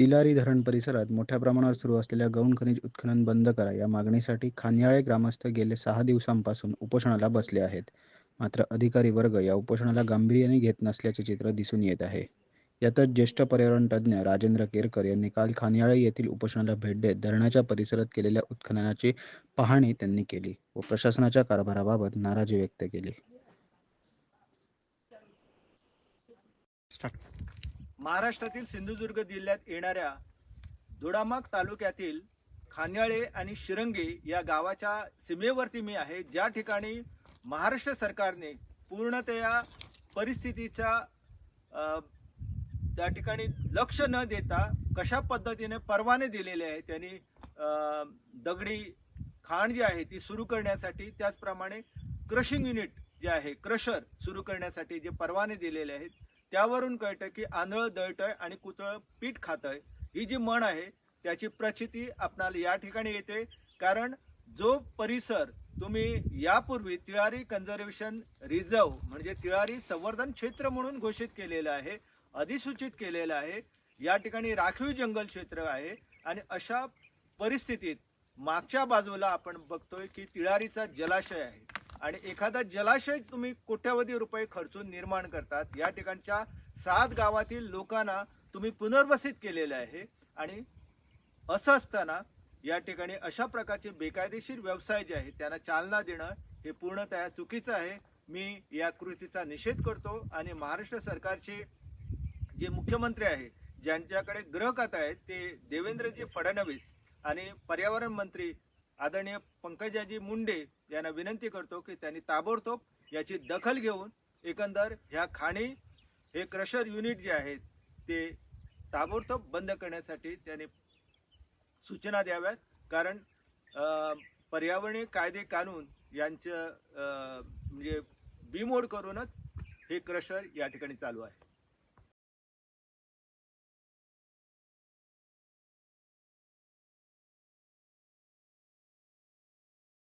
तिलारी धरण परिसरात मोठ्या प्रमाणावर सुरू असलेल्या गौण खनिज उत्खनन बंद करा या मागणीसाठी खानियाळे ग्रामस्थ गेले सहा दिवसांपासून उपोषणाला बसले आहेत. मात्र अधिकारी वर्ग या उपोषणाला गांभीर्याने घेत नसल्याचे चित्र दिसून येत आहे. यातच ज्येष्ठ पर्यावरण तज्ज्ञ राजेंद्र केरकर यांनी काल खानियाळे येथील उपोषणाला भेट देत धरणाच्या परिसरात केलेल्या उत्खननाची पाहणी त्यांनी केली व प्रशासनाच्या कारभाराबाबत नाराजी व्यक्त केली. महाराष्ट्रातील सिंधुदुर्ग जिल्ह्यात येणाऱ्या धुडामाग तालुक्यातील खान्याळे आणि शिरंगे या गावाच्या सीमेवरती मी आहे. ज्या ठिकाणी महाराष्ट्र सरकारने पूर्णतया परिस्थितीचा त्या ठिकाणी लक्ष न देता कशा पद्धतीने परवाने दिलेले आहेत त्यांनी दगडी खाण जी आहे ती सुरू करण्यासाठी त्याचप्रमाणे क्रशिंग युनिट जे आहे क्रशर सुरू करण्यासाठी जे परवाने दिलेले आहेत त्यावरून कळतं की आंधळ दळतंय आणि कुतळ पीठ खातंय. ही जी म्हण आहे त्याची प्रचिती आपणाला या ठिकाणी येते. कारण जो परिसर तुम्ही यापूर्वी तिळारी कन्झर्वेशन रिझर्व म्हणजे तिळारी संवर्धन क्षेत्र म्हणून घोषित केलेलं आहे अधिसूचित केलेलं आहे या ठिकाणी राखीव जंगल क्षेत्र आहे आणि अशा परिस्थितीत मागच्या बाजूला आपण बघतोय की तिळारीचा जलाशय आहे. आणि एखादा जलाशय तुम्ही कोट्यावधी रुपये खर्चून निर्माण करतात. या ठिकाणच्या सात गावातील लोकांना तुम्ही पुनर्वसित केलेलं आहे. आणि असं असताना या ठिकाणी अशा प्रकारचे बेकायदेशीर व्यवसाय जे आहेत त्यांना चालना देणं हे पूर्णतः चुकीचं आहे. मी या कृतीचा निषेध करतो आणि महाराष्ट्र सरकारचे जे मुख्यमंत्री आहे ज्यांच्याकडे ग्रह खात आहेत ते देवेंद्रजी फडणवीस आणि पर्यावरण मंत्री आदरणीय पंकजाजी मुंडे यांना विनंती करतो की त्यांनी ताबडतोब याची दखल घेऊन एकंदर ह्या खाणी हे क्रशर युनिट जे आहेत ते ताबडतोब बंद करण्यासाठी त्यांनी सूचना द्याव्यात. कारण पर्यावरणीय कायदे कानून यांचं म्हणजे बिमोड करूनच हे क्रशर या ठिकाणी चालू आहे.